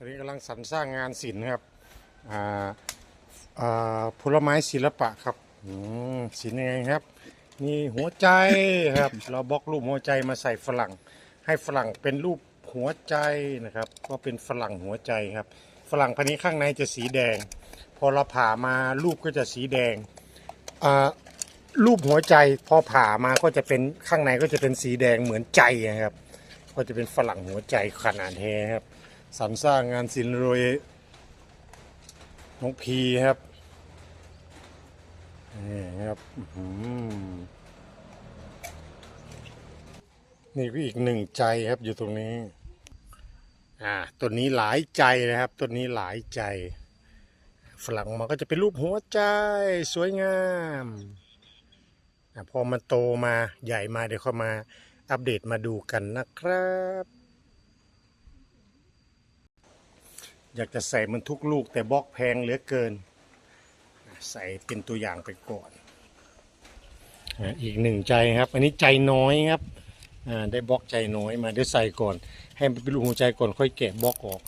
ตอนนี้กำลังสรรสร้างงานศิลป์ครับผลไม้ศิลปะครับศิลป์ยังไงครับ มีหัวใจครับ เราบล็อกรูปหัวใจมาใส่ฝรั่ง ให้ฝรั่งเป็นรูปหัวใจนะครับ ก็เป็นฝรั่งหัวใจครับ ฝรั่งพันนี้ข้างในจะสีแดง พอเราผ่ามารูปก็จะสีแดงรูปหัวใจพอผ่ามาก็จะเป็นข้างในก็จะเป็นสีแดงเหมือนใจนะครับ ก็จะเป็นฝรั่งหัวใจขนาดแท้ครับ สรรสร้างงานศิลป์โดยน้องพีครับนี่ครับนี่ก็อีกหนึ่งใจครับอยู่ตรงนี้ อ่าต้นนี้หลายใจนะครับต้นนี้หลายใจ ฝรั่งออกมาก็จะเป็นรูปหัวใจสวยงามอพอมันโตมาใหญ่มาเดี๋ยวเขามาอัปเดตมาดูกันนะครับ อยากจะใส่มันทุกลูกแต่บล็อกแพงเหลือเกิน ใส่เป็นตัวอย่างไปก่อนอีกหนึ่งใจครับ อันนี้ใจน้อยครับได้บล็อกใจน้อยมาได้ใส่ก่อน ให้มันเป็นลูกหัวใจก่อนค่อยแกะบล็อกออก